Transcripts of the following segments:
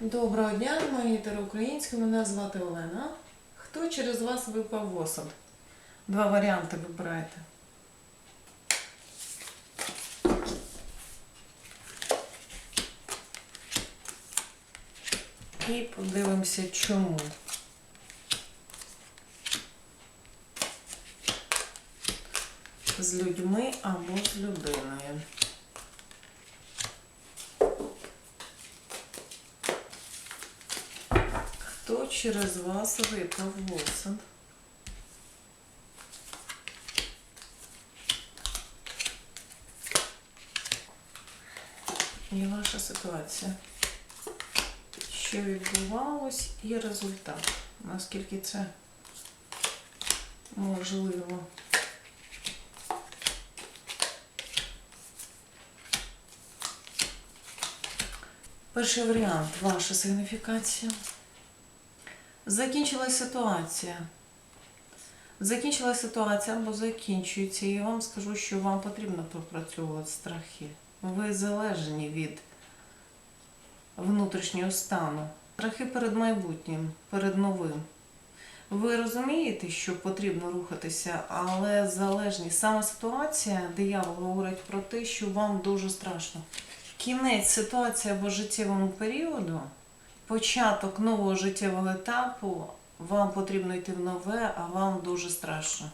Доброго дня, мої українські. Мене звати Олена. Хто через вас випав в осад? Два варіанти вибирайте. І подивимося, чому. З людьми або з людиною. Хто через вас випав в? І ваша ситуація. Що відбувалось і результат. Наскільки це можливо. Перший варіант ваша сигніфікація. Закінчилась ситуація. Закінчилась ситуація або закінчується, і я вам скажу, що вам потрібно пропрацьовувати страхи. Ви залежні від внутрішнього стану. Страхи перед майбутнім, перед новим. Ви розумієте, що потрібно рухатися, але залежні. Саме ситуація, диявол говорить про те, що вам дуже страшно. Кінець ситуації або життєвому періоду, початок нового життєвого етапу, вам потрібно йти в нове, а вам дуже страшно.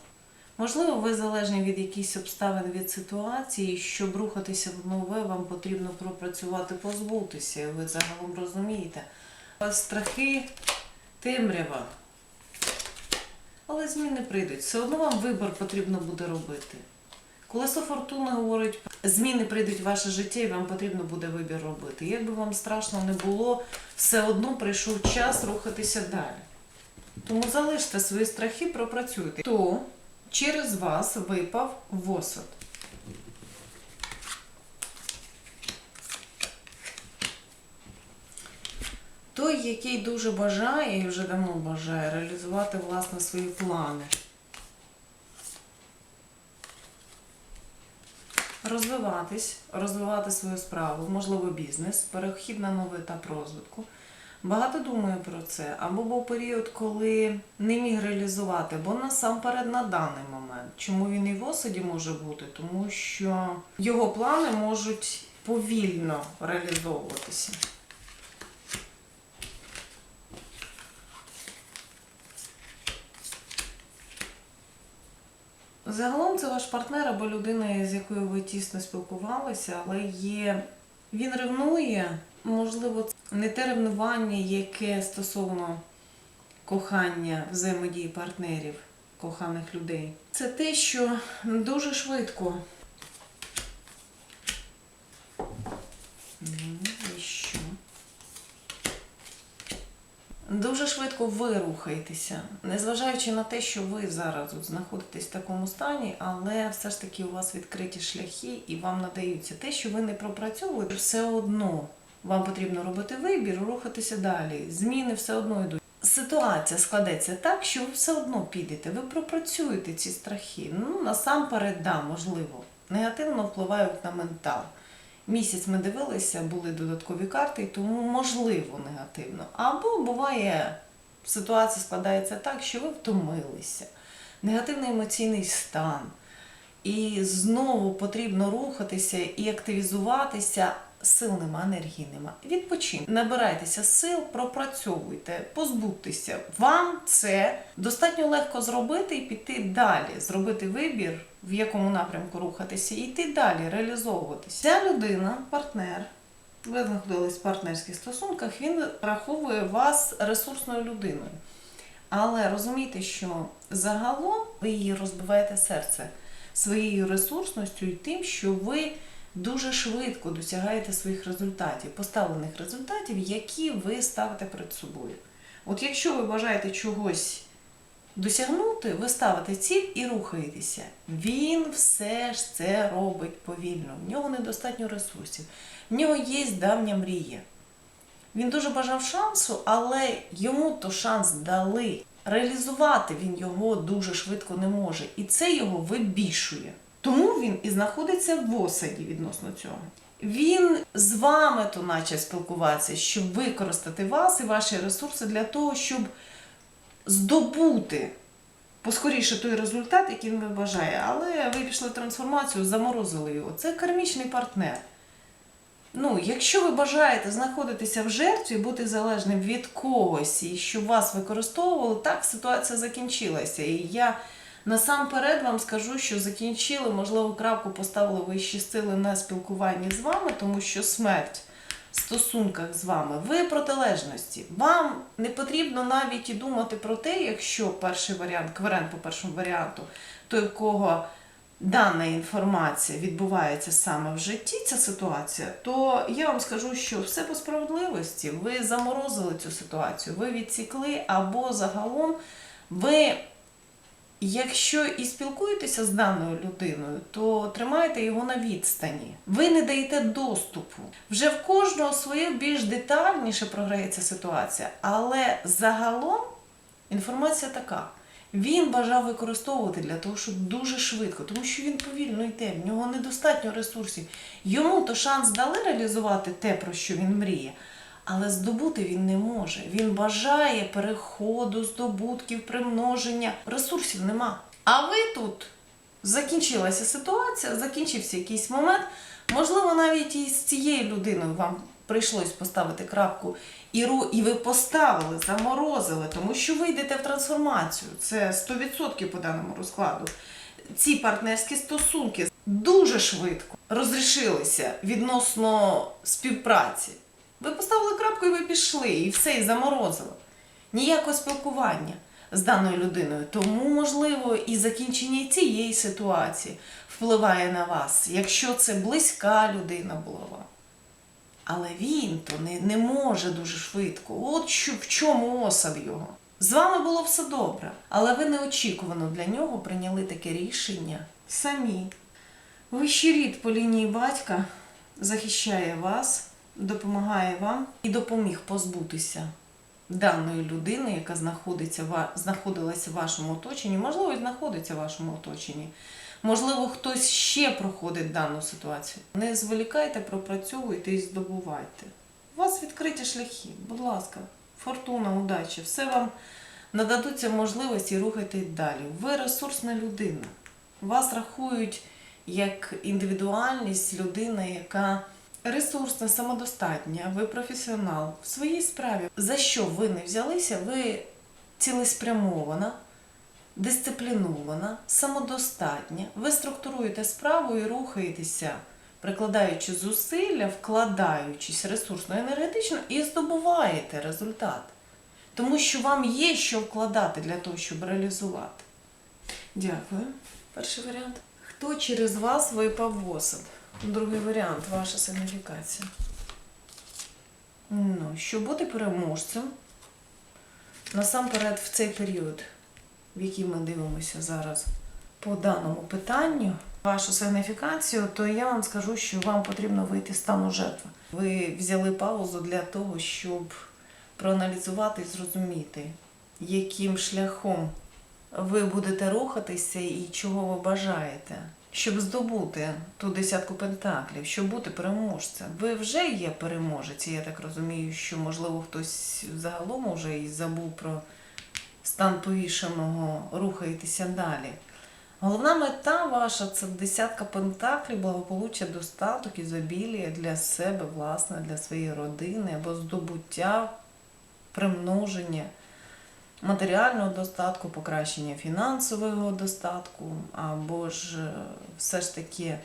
Можливо, ви залежні від якихось обставин від ситуації, щоб рухатися в нове, вам потрібно пропрацювати, позбутися. Ви загалом розумієте. Страхи, темрява. Але зміни прийдуть. Все одно вам вибір потрібно буде робити. Колесо фортуни говорить, зміни прийдуть в ваше життя і вам потрібно буде вибір робити. Як би вам страшно не було, все одно прийшов час рухатися далі. Тому залиште свої страхи, пропрацюйте. Хто через вас випав в осад? Той, який дуже бажає і вже давно бажає реалізувати власне свої плани. Розвиватись, розвивати свою справу, можливо, бізнес, перехід на новий етап розвитку. Багато думаю про це. Або був період, коли не міг реалізувати, бо насамперед на даний момент. Чому він і в осаді може бути? Тому що його плани можуть повільно реалізовуватися. Загалом це ваш партнер або людина, з якою ви тісно спілкувалися, але є. Він ревнує, можливо, не те ревнування, яке стосовно кохання, взаємодії партнерів, коханих людей. Це те, що дуже швидко. Ну, і що? Дуже швидко ви рухаєтеся, незважаючи на те, що ви зараз знаходитесь в такому стані, але все ж таки у вас відкриті шляхи і вам надаються те, що ви не пропрацьовуєте, все одно вам потрібно робити вибір, рухатися далі. Зміни все одно йдуть. Ситуація складеться так, що ви все одно підете, ви пропрацюєте ці страхи. Ну, насамперед, да, можливо, негативно впливають на ментал. Місяць ми дивилися, були додаткові карти, тому можливо негативно. Або буває, ситуація складається так, що ви втомилися, негативний емоційний стан. І знову потрібно рухатися і активізуватися. Сил нема, енергії нема. Відпочиньте, набирайтеся сил, пропрацьовуйте, позбудьтеся. Вам це достатньо легко зробити і піти далі, зробити вибір, в якому напрямку рухатися, і йти далі, реалізовуватися. Ця людина, партнер, ви знаходились в партнерських стосунках, він раховує вас ресурсною людиною. Але розумійте, що загалом ви її розбиваєте серце своєю ресурсністю і тим, що ви дуже швидко досягаєте своїх результатів, поставлених результатів, які ви ставите перед собою. От якщо ви бажаєте чогось досягнути, ви ставите ціль і рухаєтеся. Він все ж це робить повільно. В нього недостатньо ресурсів, в нього є давня мрія. Він дуже бажав шансу, але йому то шанс дали. Реалізувати він його дуже швидко не може. І це його вибішує. Тому він і знаходиться в осаді відносно цього. Він з вами то наче спілкуватися, щоб використати вас і ваші ресурси для того, щоб здобути поскоріше той результат, який він бажає. Але ви пішли трансформацію, заморозили його. Це кармічний партнер. Ну, якщо ви бажаєте знаходитися в жертві, бути залежним від когось і щоб вас використовували, так ситуація закінчилася. І я насамперед вам скажу, що закінчили, можливо, крапку поставили вищі сили на спілкуванні з вами, тому що смерть стосунках з вами, ви протилежності. Вам не потрібно навіть і думати про те, якщо перший варіант, кверент по першому варіанту, той, в кого дана інформація відбувається саме в житті, ця ситуація, то я вам скажу, що все по справедливості. Ви заморозили цю ситуацію, ви відсікли, або загалом ви, якщо і спілкуєтеся з даною людиною, то тримаєте його на відстані. Ви не даєте доступу. Вже в кожного своє більш детальніше програється ситуація, але загалом інформація така. Він бажав використовувати для того, щоб дуже швидко, тому що він повільно йде, в нього недостатньо ресурсів. Йому то шанс дали реалізувати те, про що він мріє, але здобути він не може. Він бажає переходу, здобутків, примноження. Ресурсів нема. А ви тут закінчилася ситуація, закінчився якийсь момент. Можливо, навіть і з цією людиною вам прийшлось поставити крапку і ру, і ви поставили, заморозили, тому що ви йдете в трансформацію. Це 100% по даному розкладу. Ці партнерські стосунки дуже швидко розрішилися відносно співпраці. Ви поставили крапку і ви пішли, і все, і заморозили. Ніякого спілкування з даною людиною. Тому, можливо, і закінчення цієї ситуації впливає на вас, якщо це близька людина була вам. Але він то не, не може дуже швидко. От що, в чому осад його. З вами було все добре, але ви неочікувано для нього прийняли таке рішення самі. Вищий рід по лінії батька захищає вас, допомагає вам і допоміг позбутися даної людини, яка знаходиться, знаходилася в вашому оточенні, можливо, і знаходиться в вашому оточенні. Можливо, хтось ще проходить дану ситуацію. Не зволікайте, пропрацьовуйте і здобувайте. У вас відкриті шляхи, будь ласка, фортуна, удача, все вам нададуться можливості рухати далі. Ви ресурсна людина. Вас рахують як індивідуальність, людина, яка ресурсна, самодостатня, ви професіонал в своїй справі. За що ви не взялися, ви цілеспрямована, дисциплінована, самодостатня. Ви структуруєте справу і рухаєтеся, прикладаючи зусилля, вкладаючись ресурсно енергетично і здобуваєте результат. Тому що вам є що вкладати для того, щоб реалізувати. Дякую. Перший варіант. Хто через вас випав в осад? Другий варіант ваша сигніфікація. Ну, щоб бути переможцем, насамперед в цей період, в який ми дивимося зараз по даному питанню, вашу сигніфікацію, то я вам скажу, що вам потрібно вийти з стану жертви. Ви взяли паузу для того, щоб проаналізувати і зрозуміти, яким шляхом ви будете рухатися і чого ви бажаєте, щоб здобути ту десятку пентаклів, щоб бути переможцем. Ви вже є переможець, і я так розумію, що можливо хтось загалом вже і забув про стан повішеного, рухаєтеся далі. Головна мета ваша це десятка пентаклів, благополуччя, достаток, ізобілія для себе, власне, для своєї родини або здобуття, примноження матеріального достатку, покращення фінансового достатку, або ж е, все ж таки,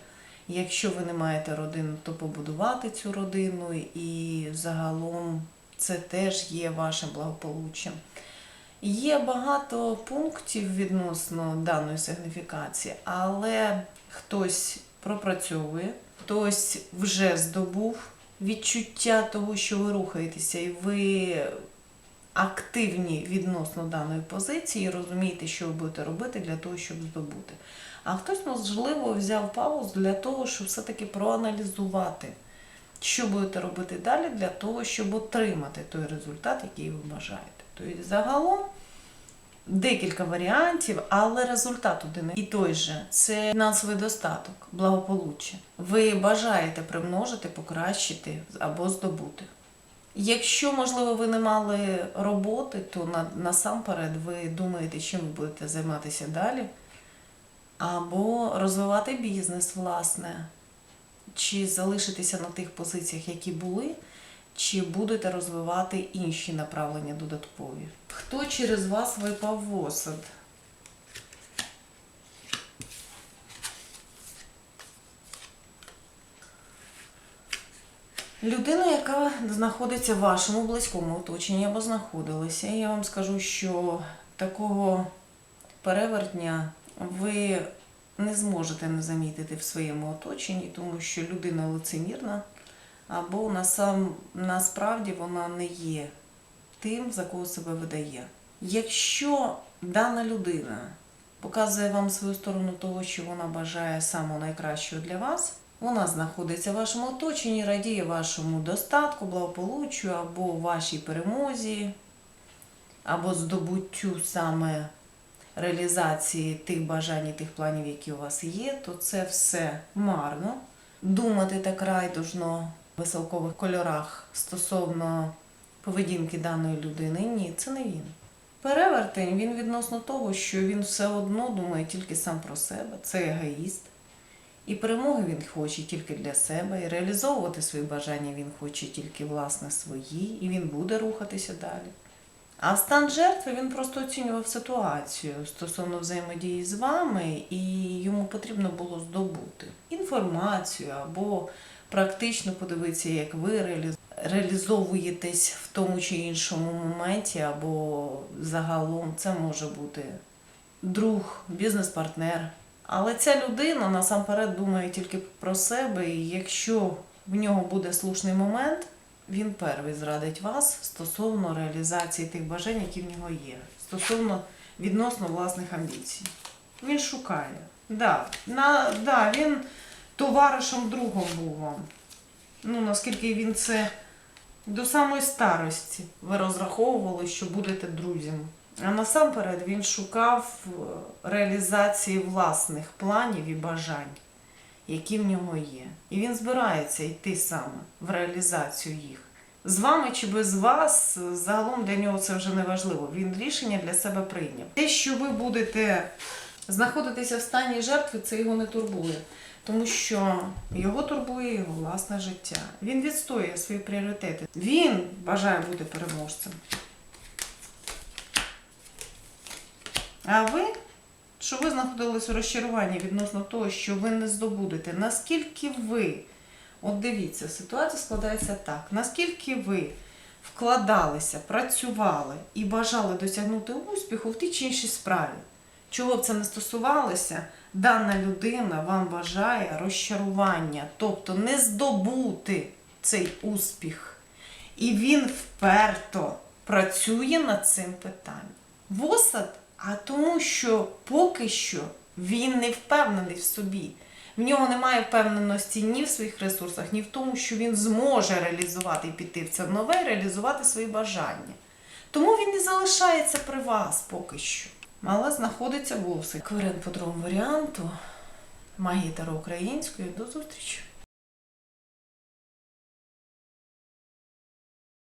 якщо ви не маєте родину, то побудувати цю родину, і загалом це теж є вашим благополуччям. Є багато пунктів відносно даної сигніфікації, але хтось пропрацьовує, хтось вже здобув відчуття того, що ви рухаєтеся, і ви активні відносно даної позиції, розумієте, що ви будете робити для того, щоб здобути. А хтось, можливо, взяв паузу для того, щоб все-таки проаналізувати, що будете робити далі для того, щоб отримати той результат, який ви бажаєте. Тобто, загалом декілька варіантів, але результат один і той же це фінансовий достаток, благополуччя. Ви бажаєте примножити, покращити або здобути. Якщо, можливо, ви не мали роботи, то на, насамперед ви думаєте, чим ви будете займатися далі, або розвивати бізнес, власне, чи залишитися на тих позиціях, які були, чи будете розвивати інші направлення додаткові. Хто через вас випав в осад? Людина, яка знаходиться в вашому близькому оточенні або знаходилася, я вам скажу, що такого перевертня ви не зможете не замітити в своєму оточенні, тому що людина лицемірна, або насам, насправді вона не є тим, за кого себе видає. Якщо дана людина показує вам свою сторону того, що вона бажає самого найкращого для вас, вона знаходиться в вашому оточенні, радіє вашому достатку, благополуччю або вашій перемозі, або здобуттю саме реалізації тих бажань і тих планів, які у вас є, то це все марно. Думати так райдужно в веселкових кольорах стосовно поведінки даної людини, ні, це не він. Перевертень він відносно того, що він все одно думає тільки сам про себе, це егоїст. І перемоги він хоче тільки для себе, і реалізовувати свої бажання він хоче тільки власне свої, і він буде рухатися далі. А стан жертви він просто оцінював ситуацію стосовно взаємодії з вами, і йому потрібно було здобути інформацію або практично подивитися, як ви реалізовуєтесь в тому чи іншому моменті, або загалом це може бути друг, бізнес-партнер. Але ця людина насамперед думає тільки про себе, і якщо в нього буде слушний момент, він перший зрадить вас стосовно реалізації тих бажань, які в нього є, стосовно відносно власних амбіцій. Він шукає. Да, на, да, він товаришем другом був. Ну, наскільки він це до самої старості ви розраховували, що будете друзями. А насамперед він шукав е, реалізації власних планів і бажань, які в нього є. І він збирається йти саме в реалізацію їх. З вами чи без вас, е, загалом для нього це вже не важливо. Він рішення для себе прийняв. Те, що ви будете знаходитися в стані жертви, це його не турбує. Тому що його турбує його власне життя. Він відстоює свої пріоритети. Він бажає бути переможцем. А ви, що ви знаходились у розчаруванні відносно того, що ви не здобудете, наскільки ви, от дивіться, ситуація складається так, наскільки ви вкладалися, працювали і бажали досягнути успіху в тій чи іншій справі, чого б це не стосувалося, дана людина вам бажає розчарування, тобто не здобути цей успіх. І він вперто працює над цим питанням. Осад, а тому, що поки що він не впевнений в собі. В нього немає впевненості ні в своїх ресурсах, ні в тому, що він зможе реалізувати і піти в це нове, реалізувати свої бажання. Тому він і залишається при вас поки що. Але знаходиться в осі. Кварен по другому варіанту. Магія Таро української. До зустрічі!